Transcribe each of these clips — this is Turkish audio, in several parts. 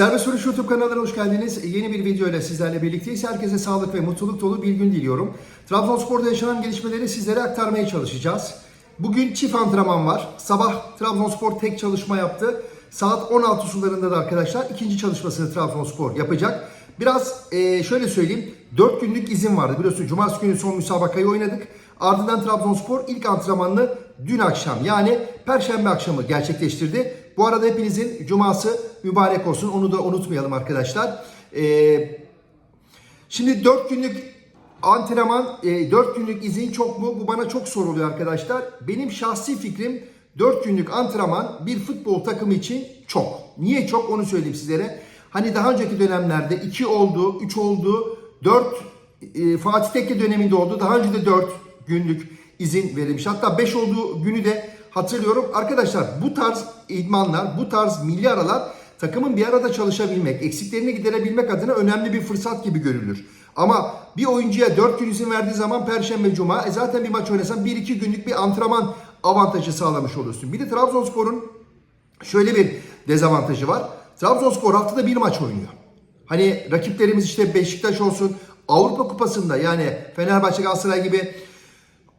Serbest Vuruş YouTube kanalına hoş geldiniz. Yeni bir video ile sizlerle birlikteyiz. Herkese sağlık ve mutluluk dolu bir gün diliyorum. Trabzonspor'da yaşanan gelişmeleri sizlere aktarmaya çalışacağız. Bugün çift antrenman var. Sabah Trabzonspor tek çalışma yaptı. Saat 16 sularında da arkadaşlar ikinci çalışmasını Trabzonspor yapacak. Biraz eee, şöyle söyleyeyim. 4 günlük izin vardı. Biliyorsun cumartesi günü son müsabakayı oynadık. Ardından Trabzonspor ilk antrenmanını dün akşam yani perşembe akşamı gerçekleştirdi. Bu arada hepinizin cuması mübarek olsun. Onu da unutmayalım arkadaşlar. Ee, şimdi 4 günlük antrenman, 4 günlük izin çok mu? Bu bana çok soruluyor arkadaşlar. Benim şahsi fikrim 4 günlük antrenman bir futbol takımı için çok. Niye çok onu söyleyeyim sizlere. Hani daha önceki dönemlerde 2 oldu, 3 oldu, 4 e, Fatih Tekke döneminde oldu. Daha önce de 4 günlük izin verilmiş. Hatta 5 olduğu günü de hatırlıyorum. Arkadaşlar bu tarz idmanlar, bu tarz milli aralar takımın bir arada çalışabilmek, eksiklerini giderebilmek adına önemli bir fırsat gibi görülür. Ama bir oyuncuya 4 gün izin verdiği zaman Perşembe, Cuma e zaten bir maç oynasan 1-2 günlük bir antrenman avantajı sağlamış olursun. Bir de Trabzonspor'un şöyle bir dezavantajı var. Trabzonspor haftada bir maç oynuyor. Hani rakiplerimiz işte Beşiktaş olsun, Avrupa Kupası'nda yani Fenerbahçe, Galatasaray gibi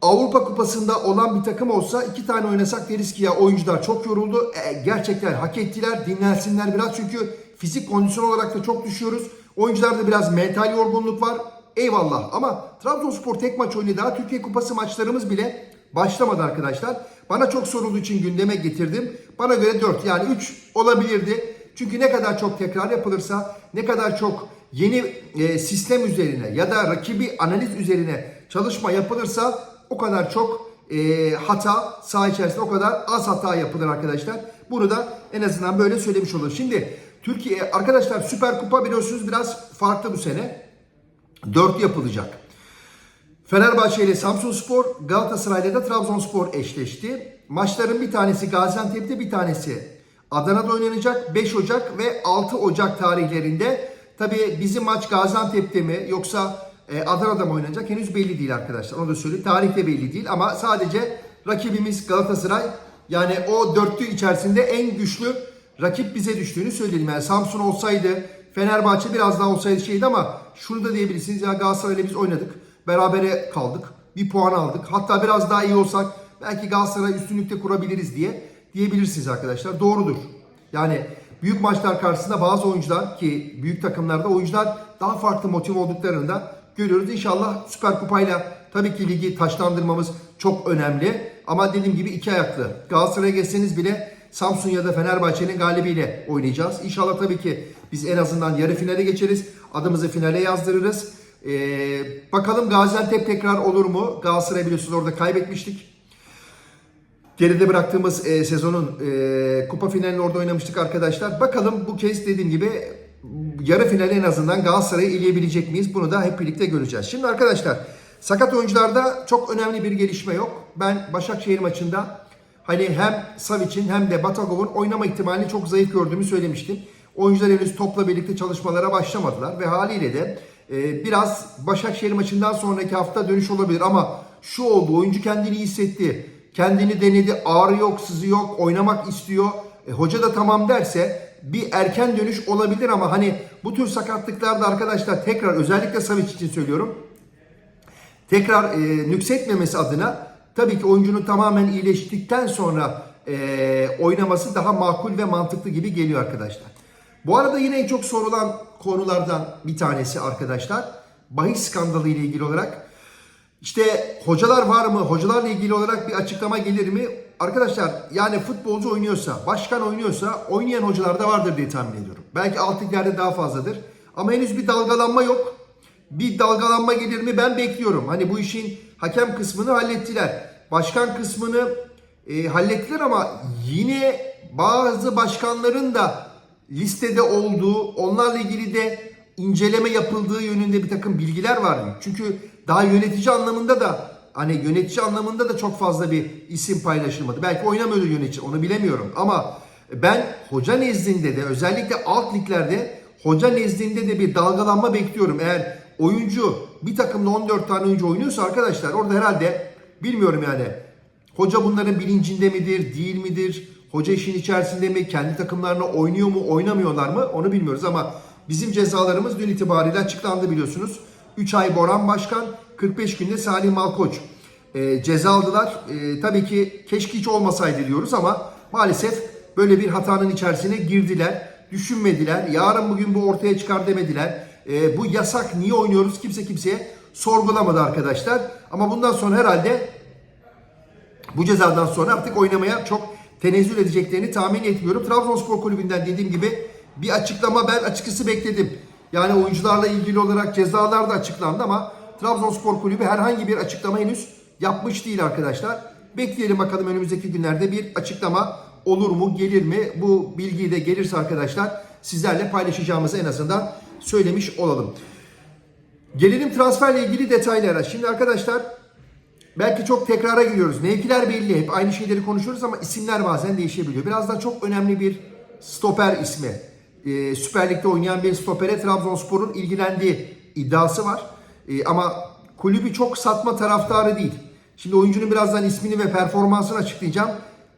Avrupa Kupası'nda olan bir takım olsa iki tane oynasak deriz ki ya oyuncular çok yoruldu. E, gerçekten hak ettiler. Dinlensinler biraz çünkü fizik kondisyon olarak da çok düşüyoruz. Oyuncularda biraz mental yorgunluk var. Eyvallah ama Trabzonspor tek maç oynadı. Daha Türkiye Kupası maçlarımız bile başlamadı arkadaşlar. Bana çok sorulduğu için gündeme getirdim. Bana göre 4 yani 3 olabilirdi. Çünkü ne kadar çok tekrar yapılırsa, ne kadar çok yeni e, sistem üzerine ya da rakibi analiz üzerine çalışma yapılırsa o kadar çok e, hata saha içerisinde o kadar az hata yapılır arkadaşlar. Bunu da en azından böyle söylemiş olur. Şimdi Türkiye arkadaşlar Süper Kupa biliyorsunuz biraz farklı bu sene. 4 yapılacak. Fenerbahçe ile Samsunspor, Galatasaray ile de Trabzonspor eşleşti. Maçların bir tanesi Gaziantep'te, bir tanesi Adana'da oynanacak. 5 Ocak ve 6 Ocak tarihlerinde. Tabii bizim maç Gaziantep'te mi yoksa e, Adana'da mı oynanacak henüz belli değil arkadaşlar. Onu da söyleyeyim. Tarih de belli değil ama sadece rakibimiz Galatasaray yani o dörtlü içerisinde en güçlü rakip bize düştüğünü söyleyelim. Yani Samsun olsaydı, Fenerbahçe biraz daha olsaydı şeydi ama şunu da diyebilirsiniz. Ya Galatasaray'la biz oynadık. Berabere kaldık. Bir puan aldık. Hatta biraz daha iyi olsak belki Galatasaray üstünlükte kurabiliriz diye diyebilirsiniz arkadaşlar. Doğrudur. Yani büyük maçlar karşısında bazı oyuncular ki büyük takımlarda oyuncular daha farklı motive olduklarını da görüyoruz. İnşallah Süper Kupayla tabii ki ligi taşlandırmamız çok önemli. Ama dediğim gibi iki ayaklı. Galatasaray'a geçseniz bile Samsun ya da Fenerbahçe'nin galibiyle oynayacağız. İnşallah tabii ki biz en azından yarı finale geçeriz. Adımızı finale yazdırırız. Ee, bakalım Gaziantep tekrar olur mu? Galatasaray biliyorsunuz orada kaybetmiştik. Geride bıraktığımız e, sezonun e, kupa finalini orada oynamıştık arkadaşlar. Bakalım bu kez dediğim gibi yarı finali en azından Galatasaray'ı eleyebilecek miyiz? Bunu da hep birlikte göreceğiz. Şimdi arkadaşlar sakat oyuncularda çok önemli bir gelişme yok. Ben Başakşehir maçında hani hem Savic'in hem de Batagov'un oynama ihtimalini çok zayıf gördüğümü söylemiştim. Oyuncular henüz topla birlikte çalışmalara başlamadılar ve haliyle de e, biraz Başakşehir maçından sonraki hafta dönüş olabilir ama şu oldu oyuncu kendini hissetti. Kendini denedi, ağrı yok, sızı yok, oynamak istiyor. E, hoca da tamam derse bir erken dönüş olabilir ama hani bu tür sakatlıklarda arkadaşlar tekrar özellikle Savic için söylüyorum. Tekrar e, nüksetmemesi adına tabii ki oyuncunun tamamen iyileştikten sonra e, oynaması daha makul ve mantıklı gibi geliyor arkadaşlar. Bu arada yine en çok sorulan konulardan bir tanesi arkadaşlar. Bahis skandalı ile ilgili olarak işte hocalar var mı? Hocalarla ilgili olarak bir açıklama gelir mi? Arkadaşlar yani futbolcu oynuyorsa, başkan oynuyorsa oynayan hocalar da vardır diye tahmin ediyorum. Belki alt liglerde daha fazladır. Ama henüz bir dalgalanma yok. Bir dalgalanma gelir mi ben bekliyorum. Hani bu işin hakem kısmını hallettiler. Başkan kısmını e, hallettiler ama yine bazı başkanların da listede olduğu, onlarla ilgili de inceleme yapıldığı yönünde bir takım bilgiler var. Çünkü daha yönetici anlamında da hani yönetici anlamında da çok fazla bir isim paylaşılmadı. Belki oynamıyordu yönetici onu bilemiyorum ama ben hoca nezdinde de özellikle alt liglerde hoca nezdinde de bir dalgalanma bekliyorum. Eğer oyuncu bir takımda 14 tane oyuncu oynuyorsa arkadaşlar orada herhalde bilmiyorum yani hoca bunların bilincinde midir değil midir? Hoca işin içerisinde mi? Kendi takımlarına oynuyor mu? Oynamıyorlar mı? Onu bilmiyoruz ama bizim cezalarımız dün itibariyle açıklandı biliyorsunuz. 3 ay Boran Başkan, 45 günde Salih Malkoç e, ceza aldılar. E, tabii ki keşke hiç olmasaydı diyoruz ama maalesef böyle bir hatanın içerisine girdiler. Düşünmediler. Yarın bugün bu ortaya çıkar demediler. E, bu yasak niye oynuyoruz kimse kimseye sorgulamadı arkadaşlar. Ama bundan sonra herhalde bu cezadan sonra artık oynamaya çok tenezzül edeceklerini tahmin etmiyorum. Trabzonspor Kulübü'nden dediğim gibi bir açıklama ben açıkçası bekledim. Yani oyuncularla ilgili olarak cezalar da açıklandı ama Trabzonspor Kulübü herhangi bir açıklama henüz yapmış değil arkadaşlar. Bekleyelim bakalım önümüzdeki günlerde bir açıklama olur mu, gelir mi? Bu bilgiyi de gelirse arkadaşlar sizlerle paylaşacağımızı en azından söylemiş olalım. Gelelim transferle ilgili detaylara. Şimdi arkadaşlar belki çok tekrara giriyoruz. Mevkiler belli. Hep aynı şeyleri konuşuyoruz ama isimler bazen değişebiliyor. Birazdan çok önemli bir stoper ismi. Ee, Süper Lig'de oynayan bir stopere Trabzonspor'un ilgilendiği iddiası var. Ee, ama kulübü çok satma taraftarı değil. Şimdi oyuncunun birazdan ismini ve performansını açıklayacağım.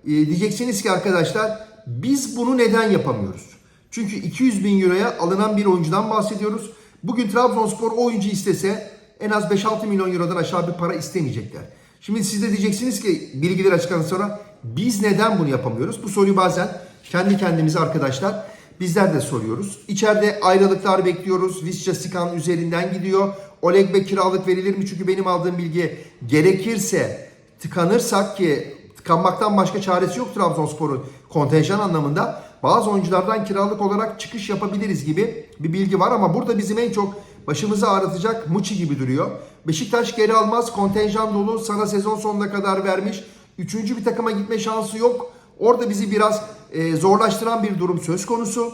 Ee, diyeceksiniz ki arkadaşlar biz bunu neden yapamıyoruz? Çünkü 200 bin euroya alınan bir oyuncudan bahsediyoruz. Bugün Trabzonspor o oyuncu istese en az 5-6 milyon eurodan aşağı bir para istemeyecekler. Şimdi siz de diyeceksiniz ki bilgiler açıklandıktan sonra biz neden bunu yapamıyoruz? Bu soruyu bazen kendi kendimize arkadaşlar bizler de soruyoruz. İçeride ayrılıklar bekliyoruz. Visca Sikan üzerinden gidiyor. Oleg Be kiralık verilir mi? Çünkü benim aldığım bilgi gerekirse tıkanırsak ki tıkanmaktan başka çaresi yok Trabzonspor'un kontenjan anlamında. Bazı oyunculardan kiralık olarak çıkış yapabiliriz gibi bir bilgi var ama burada bizim en çok başımızı ağrıtacak Muçi gibi duruyor. Beşiktaş geri almaz. Kontenjan dolu. Sana sezon sonuna kadar vermiş. Üçüncü bir takıma gitme şansı yok. Orada bizi biraz e, zorlaştıran bir durum söz konusu.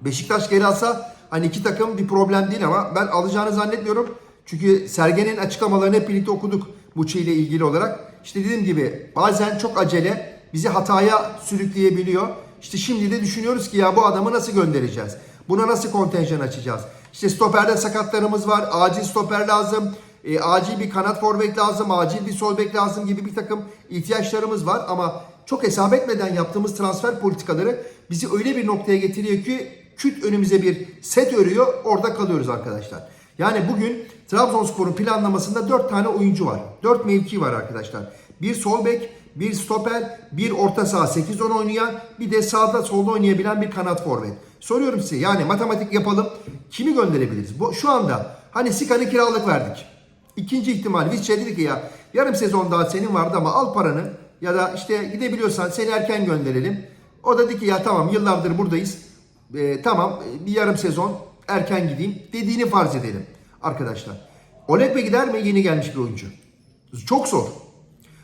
Beşiktaş geri alsa hani iki takım bir problem değil ama ben alacağını zannetmiyorum. Çünkü Sergen'in açıklamalarını hep birlikte okuduk Muçi ile ilgili olarak. İşte dediğim gibi bazen çok acele bizi hataya sürükleyebiliyor. İşte şimdi de düşünüyoruz ki ya bu adamı nasıl göndereceğiz? Buna nasıl kontenjan açacağız? İşte stoperde sakatlarımız var. Acil stoper lazım. E, acil bir kanat forvet lazım. Acil bir sol bek lazım gibi bir takım ihtiyaçlarımız var. Ama çok hesap etmeden yaptığımız transfer politikaları bizi öyle bir noktaya getiriyor ki küt önümüze bir set örüyor. Orada kalıyoruz arkadaşlar. Yani bugün Trabzonspor'un planlamasında 4 tane oyuncu var. 4 mevki var arkadaşlar. Bir sol bek, bir stoper, bir orta saha 8-10 oynayan, bir de sağda solda oynayabilen bir kanat forvet. Soruyorum size yani matematik yapalım. Kimi gönderebiliriz? Bu, şu anda hani Sikan'ı kiralık verdik. İkinci ihtimal Visca dedi ki ya yarım sezon daha senin vardı ama al paranı ya da işte gidebiliyorsan seni erken gönderelim. O da dedi ki ya tamam yıllardır buradayız. Ee, tamam bir yarım sezon erken gideyim dediğini farz edelim arkadaşlar. Olegbe gider mi? Yeni gelmiş bir oyuncu. Çok zor.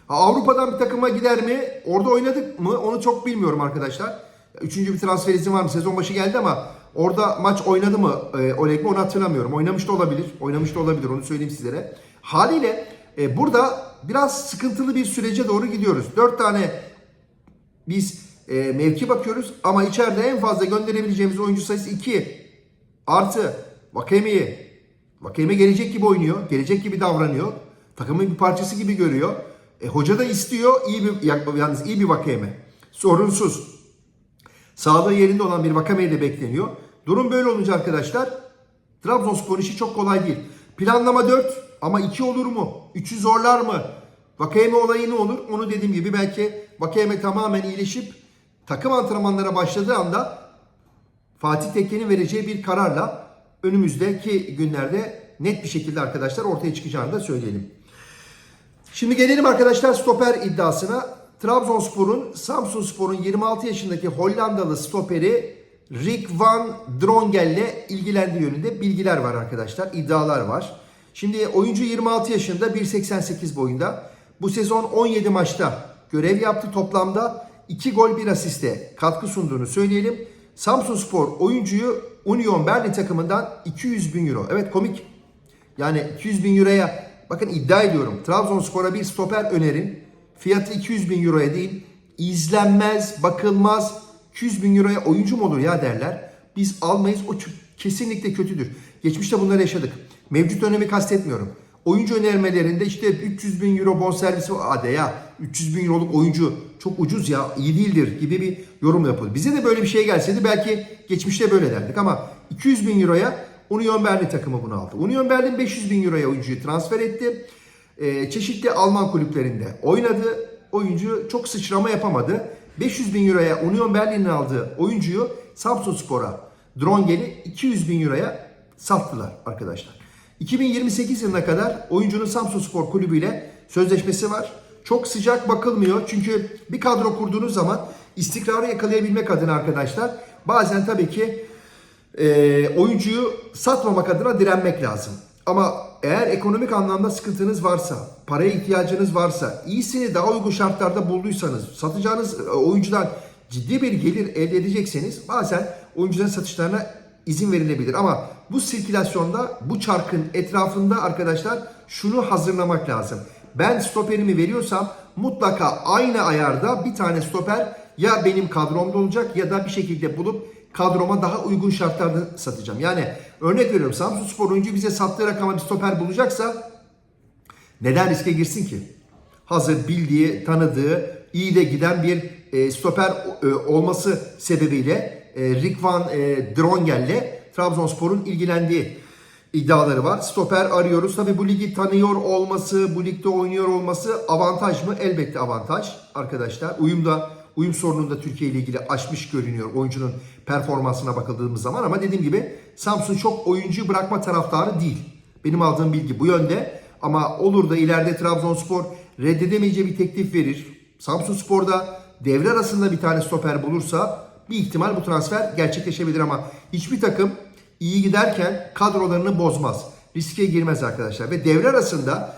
Avrupa'dan bir takıma gider mi? Orada oynadık mı? Onu çok bilmiyorum arkadaşlar. Üçüncü bir transfer izin var mı? Sezon başı geldi ama orada maç oynadı mı e, Oleg onu hatırlamıyorum. Oynamış da olabilir. Oynamış da olabilir onu söyleyeyim sizlere. Haliyle e, burada biraz sıkıntılı bir sürece doğru gidiyoruz. Dört tane biz e, mevki bakıyoruz ama içeride en fazla gönderebileceğimiz oyuncu sayısı 2. Artı Vakemi'yi. Vakemi gelecek gibi oynuyor. Gelecek gibi davranıyor. Takımın bir parçası gibi görüyor. E, hoca da istiyor. iyi bir yalnız iyi bir Vakemi. Sorunsuz. Sağlığı yerinde olan bir Vakame ile bekleniyor. Durum böyle olunca arkadaşlar Trabzonspor işi çok kolay değil. Planlama 4 ama 2 olur mu? 3'ü zorlar mı? Vakame olayı ne olur? Onu dediğim gibi belki Vakame tamamen iyileşip takım antrenmanlara başladığı anda Fatih Tekke'nin vereceği bir kararla önümüzdeki günlerde net bir şekilde arkadaşlar ortaya çıkacağını da söyleyelim. Şimdi gelelim arkadaşlar stoper iddiasına. Trabzonspor'un Samsunspor'un 26 yaşındaki Hollandalı stoperi Rick van Drongel ile ilgilendiği yönünde bilgiler var arkadaşlar. iddialar var. Şimdi oyuncu 26 yaşında 1.88 boyunda. Bu sezon 17 maçta görev yaptı. Toplamda 2 gol 1 asiste katkı sunduğunu söyleyelim. Samsunspor oyuncuyu Union Berlin takımından 200 bin euro. Evet komik. Yani 200 bin euroya bakın iddia ediyorum. Trabzonspor'a bir stoper önerin. Fiyatı 200 bin euroya değil. izlenmez, bakılmaz. 200 bin euroya oyuncu mu olur ya derler. Biz almayız. O kesinlikle kötüdür. Geçmişte bunları yaşadık. Mevcut dönemi kastetmiyorum. Oyuncu önermelerinde işte 300 bin euro bonservisi. Hadi ya 300 bin euroluk oyuncu çok ucuz ya iyi değildir gibi bir yorum yapıldı. Bize de böyle bir şey gelseydi belki geçmişte böyle derdik ama 200 bin euroya Union Berlin takımı bunu aldı. Union Berlin 500 bin euroya oyuncuyu transfer etti. Ee, çeşitli Alman kulüplerinde oynadı. Oyuncu çok sıçrama yapamadı. 500 bin euroya Union Berlin'in aldığı oyuncuyu Samsun Spor'a Drongel'i 200 bin euroya sattılar arkadaşlar. 2028 yılına kadar oyuncunun Samsun Spor Kulübü ile sözleşmesi var. Çok sıcak bakılmıyor çünkü bir kadro kurduğunuz zaman istikrarı yakalayabilmek adına arkadaşlar bazen tabii ki e, oyuncuyu satmamak adına direnmek lazım. Ama eğer ekonomik anlamda sıkıntınız varsa, paraya ihtiyacınız varsa, iyisini daha uygun şartlarda bulduysanız, satacağınız e, oyuncudan ciddi bir gelir elde edecekseniz bazen oyuncuların satışlarına izin verilebilir. Ama bu sirkülasyonda, bu çarkın etrafında arkadaşlar şunu hazırlamak lazım. Ben stoperimi veriyorsam mutlaka aynı ayarda bir tane stoper ya benim kadromda olacak ya da bir şekilde bulup kadroma daha uygun şartlarda satacağım. Yani örnek veriyorum Samsun Spor oyuncu bize sattığı rakama bir stoper bulacaksa neden riske girsin ki? Hazır bildiği, tanıdığı, iyi de giden bir e, stoper e, olması sebebiyle Rick Van e, Drongel'le Trabzonspor'un ilgilendiği iddiaları var. Stoper arıyoruz. Tabi bu ligi tanıyor olması, bu ligde oynuyor olması avantaj mı? Elbette avantaj arkadaşlar. Uyumda uyum sorununda Türkiye ile ilgili aşmış görünüyor oyuncunun performansına bakıldığımız zaman ama dediğim gibi Samsun çok oyuncu bırakma taraftarı değil. Benim aldığım bilgi bu yönde ama olur da ileride Trabzonspor reddedemeyeceği bir teklif verir. Samsun Spor'da devre arasında bir tane stoper bulursa bir ihtimal bu transfer gerçekleşebilir ama hiçbir takım iyi giderken kadrolarını bozmaz. Riske girmez arkadaşlar ve devre arasında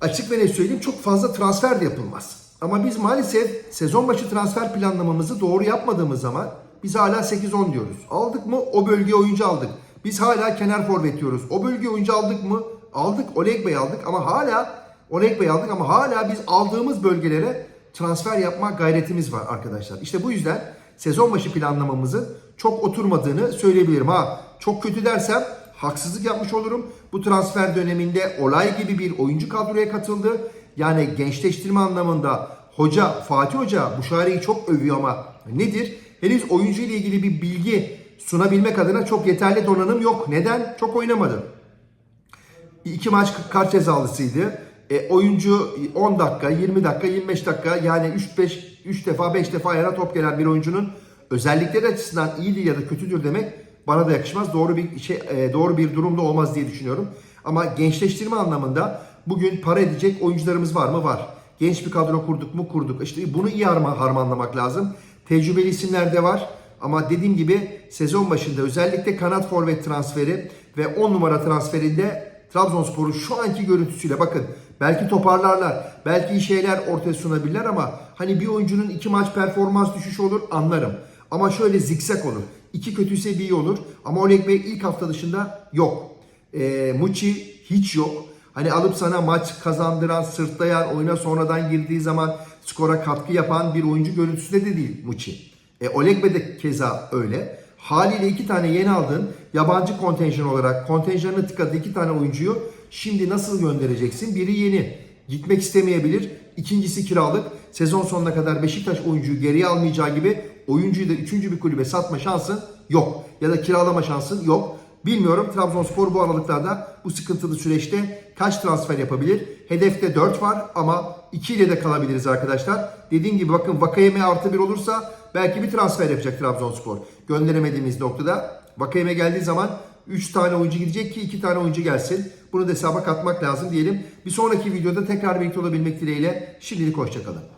açık ve net söyleyeyim çok fazla transfer de yapılmaz. Ama biz maalesef sezon başı transfer planlamamızı doğru yapmadığımız zaman biz hala 8-10 diyoruz. Aldık mı o bölgeye oyuncu aldık. Biz hala kenar forvet diyoruz. O bölgeye oyuncu aldık mı? Aldık. Oleg Bey aldık ama hala Oleg Bey aldık ama hala biz aldığımız bölgelere transfer yapma gayretimiz var arkadaşlar. İşte bu yüzden sezon başı planlamamızın çok oturmadığını söyleyebilirim. Ha çok kötü dersem haksızlık yapmış olurum. Bu transfer döneminde olay gibi bir oyuncu kadroya katıldı. Yani gençleştirme anlamında hoca Fatih Hoca bu şaireyi çok övüyor ama nedir? Henüz oyuncu ile ilgili bir bilgi sunabilmek adına çok yeterli donanım yok. Neden? Çok oynamadı. İki maç kart cezalısıydı. E, oyuncu 10 dakika, 20 dakika, 25 dakika yani 3-5 3 defa 5 defa ayağına top gelen bir oyuncunun özellikleri açısından iyidir ya da kötüdür demek bana da yakışmaz. Doğru bir şey e, doğru bir durumda olmaz diye düşünüyorum. Ama gençleştirme anlamında bugün para edecek oyuncularımız var mı? Var. Genç bir kadro kurduk mu? Kurduk. İşte bunu iyi harman, harmanlamak lazım. Tecrübeli isimler de var. Ama dediğim gibi sezon başında özellikle kanat forvet transferi ve 10 numara transferinde Trabzonspor'un şu anki görüntüsüyle bakın belki toparlarlar, belki iyi şeyler ortaya sunabilirler ama hani bir oyuncunun iki maç performans düşüşü olur anlarım. Ama şöyle zikzak olur. İki kötüyse bir iyi olur. Ama Oleg Bey ilk hafta dışında yok. E, Muçi hiç yok. Hani alıp sana maç kazandıran, sırtlayan, oyuna sonradan girdiği zaman skora katkı yapan bir oyuncu görüntüsünde de değil Muçi. E, Oleg Bey de keza öyle. Haliyle iki tane yeni aldığın yabancı kontenjan olarak kontenjanını tıkadığı iki tane oyuncuyu şimdi nasıl göndereceksin? Biri yeni. Gitmek istemeyebilir. İkincisi kiralık. Sezon sonuna kadar Beşiktaş oyuncuyu geriye almayacağı gibi oyuncuyu da üçüncü bir kulübe satma şansın yok. Ya da kiralama şansın yok. Bilmiyorum Trabzonspor bu aralıklarda bu sıkıntılı süreçte kaç transfer yapabilir? Hedefte 4 var ama 2 ile de kalabiliriz arkadaşlar. Dediğim gibi bakın Vakayeme artı 1 olursa belki bir transfer yapacak Trabzonspor. Gönderemediğimiz noktada Vakayeme geldiği zaman 3 tane oyuncu gidecek ki 2 tane oyuncu gelsin. Bunu da hesaba katmak lazım diyelim. Bir sonraki videoda tekrar birlikte olabilmek dileğiyle şimdilik hoşçakalın.